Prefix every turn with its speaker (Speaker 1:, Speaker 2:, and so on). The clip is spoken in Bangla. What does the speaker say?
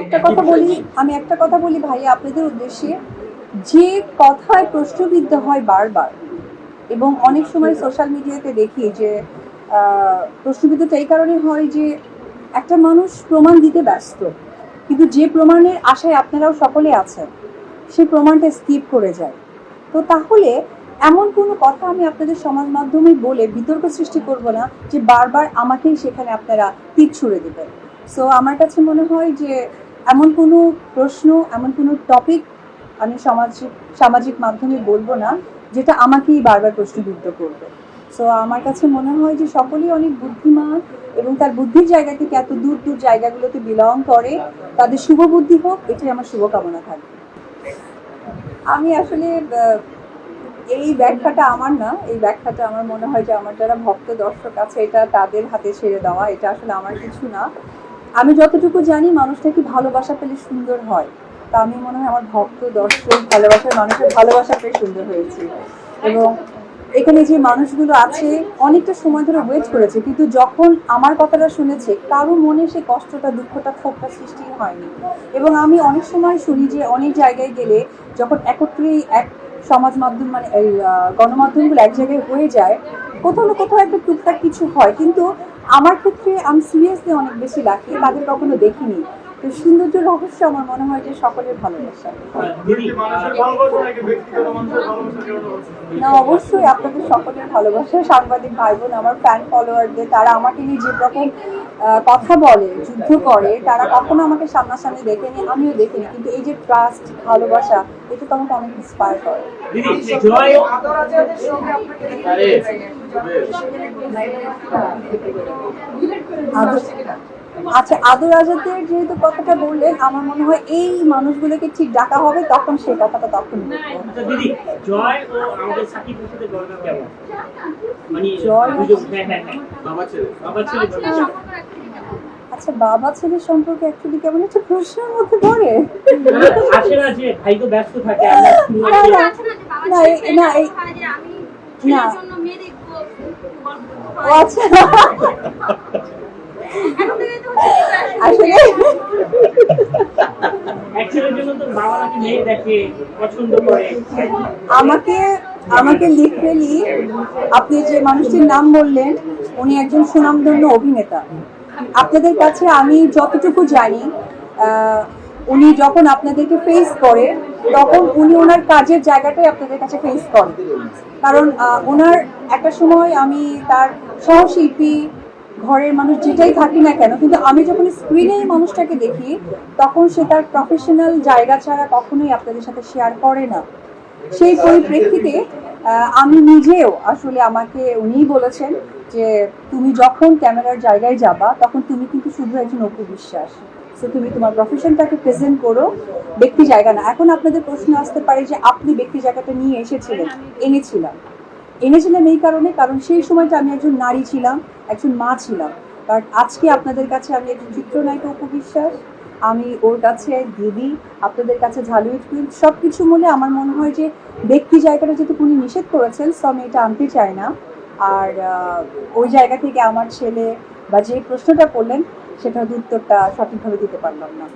Speaker 1: একটা কথা বলি, আমি একটা কথা বলি ভাই আপনাদের উদ্দেশ্যে। যে কথায় প্রশ্নবিদ্ধ হয় বারবার, এবং অনেক সময় সোশ্যাল মিডিয়াতে দেখি যে প্রশ্নবিদ্ধটা এই কারণে হয় যে, একটা মানুষ প্রমাণ দিতে ব্যস্ত, কিন্তু যে প্রমাণের আশায় আপনারাও সকলে আছেন সেই প্রমাণটা স্কিপ করে যায়। তো তাহলে এমন কোনো কথা আমি আপনাদের সমাজ মাধ্যমে বলে বিতর্ক সৃষ্টি করব না যে বারবার আমাকেই সেখানে আপনারা তীর ছুড়ে দেবেন। সো আমার কাছে মনে হয় যে এমন কোনো প্রশ্ন, এমন কোনো টপিক আমি সামাজিক সামাজিক মাধ্যমে বলব না, যেটা আমাকেই বারবার প্রশ্নবিদ্ধ করবে। সো আমার কাছে মনে হয় যে সকলেই অনেক বুদ্ধিমান এবং তার বুদ্ধির জায়গা থেকে এত দূর দূর জায়গাগুলোতে বিলং করে, তাদের শুভ বুদ্ধি হোক, এটাই আমার শুভকামনা থাকবে। আমি আসলে এই ব্যাখ্যাটা আমার না, এই ব্যাখ্যাটা আমার মনে হয় যে আমার যারা ভক্ত দর্শক আছে, এটা তাদের হাতে ছেড়ে দেওয়া, এটা আসলে আমার কিছু না। আমি যতটুকু জানি মানুষটাকে ভালোবাসা পেলে সুন্দর হয়? তা আমি মনে হয় আমার ভক্ত, দর্শক, ভালোবাসার মানুষের ভালোবাসা পেয়ে সুন্দর হয়েছে। এবং এখানে যে মানুষগুলো আছে, অনেকটা সময় ধরে ওয়েট করেছে, কিন্তু যখন আমার কথাটা শুনেছে, কারও মনে সে কষ্টটা, দুঃখটা, ক্ষোভটা সৃষ্টি হয়নি। এবং আমি অনেক সময় শুনি যে, অনেক জায়গায় গেলে যখন একত্রেই এক সমাজ মাধ্যম মানে গণমাধ্যমগুলো এক জায়গায় হয়ে যায়, কোথাও না কোথাও একটা টুকটাক কিছু হয়, কিন্তু আমার ক্ষেত্রে আমি সিরিয়াসলি অনেক বেশি লাকি তাদের কখনো দেখিনি। তো সৌন্দর্য রহস্য আমার মনে হয় যে সকলের ভালোবাসা।
Speaker 2: দিদি মানুষের ভালোবাসা নাকি ব্যক্তিগত মানুষের ভালোবাসা কেউ
Speaker 1: না অবশ্যই আপনাদের সকলের ভালোবাসা সাংবাদিক ভাই বোন আমার ফ্যান ফলোয়ারদের তারা আমাকে নিয়ে যে রকম কথা বলে যুদ্ধ করে তারা কখনো আমাকে সামনাসামনি দেখেনি আমিও দেখিনি। কিন্তু এই যে ট্রাস্ট ভালোবাসা এটা তো আমাকে অনেক ইন্সপায়ার করে। আচ্ছা আদর আজাদের যেহেতু কথাটা বললেন আমার মনে হয় এই মানুষগুলোকে ঠিক ডাকা হবে তখন সেই কথাটা তখন
Speaker 2: আচ্ছা দিদি জয় ও আমাদের সাকিব কেমন? মানে
Speaker 1: জয়-
Speaker 2: হ্যাঁ হ্যাঁ হ্যাঁ বাবা ছেলে। বাবা ছেলে
Speaker 1: আচ্ছা বাবা ছেলের সম্পর্কে অ্যাকচুয়ালি কেমন একটা প্রশ্নের মধ্যে পড়ে?
Speaker 2: আসে না যে ভাই তো ব্যস্ত থাকে
Speaker 1: না, না।
Speaker 3: না
Speaker 1: ও আচ্ছা। আসলে আমাকে আমাকে লিটারেলি আপনি যে মানুষটির নাম বললেন উনি একজন সুনামধন্য অভিনেতা। আপনাদের কাছে আমি যতটুকু জানি উনি যখন আপনাদেরকে ফেস করে তখন উনি ওনার কাজের জায়গাটাই আপনাদের কাছে ফেস করেন। কারণ ওনার একটা সময় আমি তার সহশিল্পী, ঘরের মানুষ যেটাই থাকি না কেন, কিন্তু আমি যখন স্ক্রিনে এই মানুষটাকে দেখি, তখন সে তার প্রফেশনাল জায়গা ছাড়া কখনোই আপনাদের সাথে শেয়ার করে না। সেই পরিপ্রেক্ষিতে আমি নিজেও আসলে আমাকে উনিই বলেছেন যে, তুমি যখন ক্যামেরার জায়গায় যাবা, তখন তুমি কিন্তু শুধু একজন অপু বিশ্বাস। সো তুমি তোমার প্রফেশনটাকে প্রেজেন্ট করো ব্যক্তি জায়গা না। এখন আপনাদের প্রশ্ন আসতে পারে যে আপনি ব্যক্তি জায়গাটা নিয়ে এসেছিলেন এনেছিলাম। এনেছিলাম এই কারণে কারণ সেই সময়টা আমি একজন নারী ছিলাম একজন মা ছিলাম। কারণ আজকে আপনাদের কাছে আমি একজন চিত্রনায়িকা উপবিশ্বাস আমি ওর কাছে দিদি আপনাদের কাছে ঝালুইট কুইন সব কিছু বলে আমার মনে হয় যে ব্যক্তি জায়গাটা যেহেতু উনি নিষেধ করেছেন সো আমি এটা আনতে চাই না। আর ওই জায়গা থেকে আমার ছেলে বা যে প্রশ্নটা করলেন সেটার উত্তরটা সঠিকভাবে দিতে পারলাম না।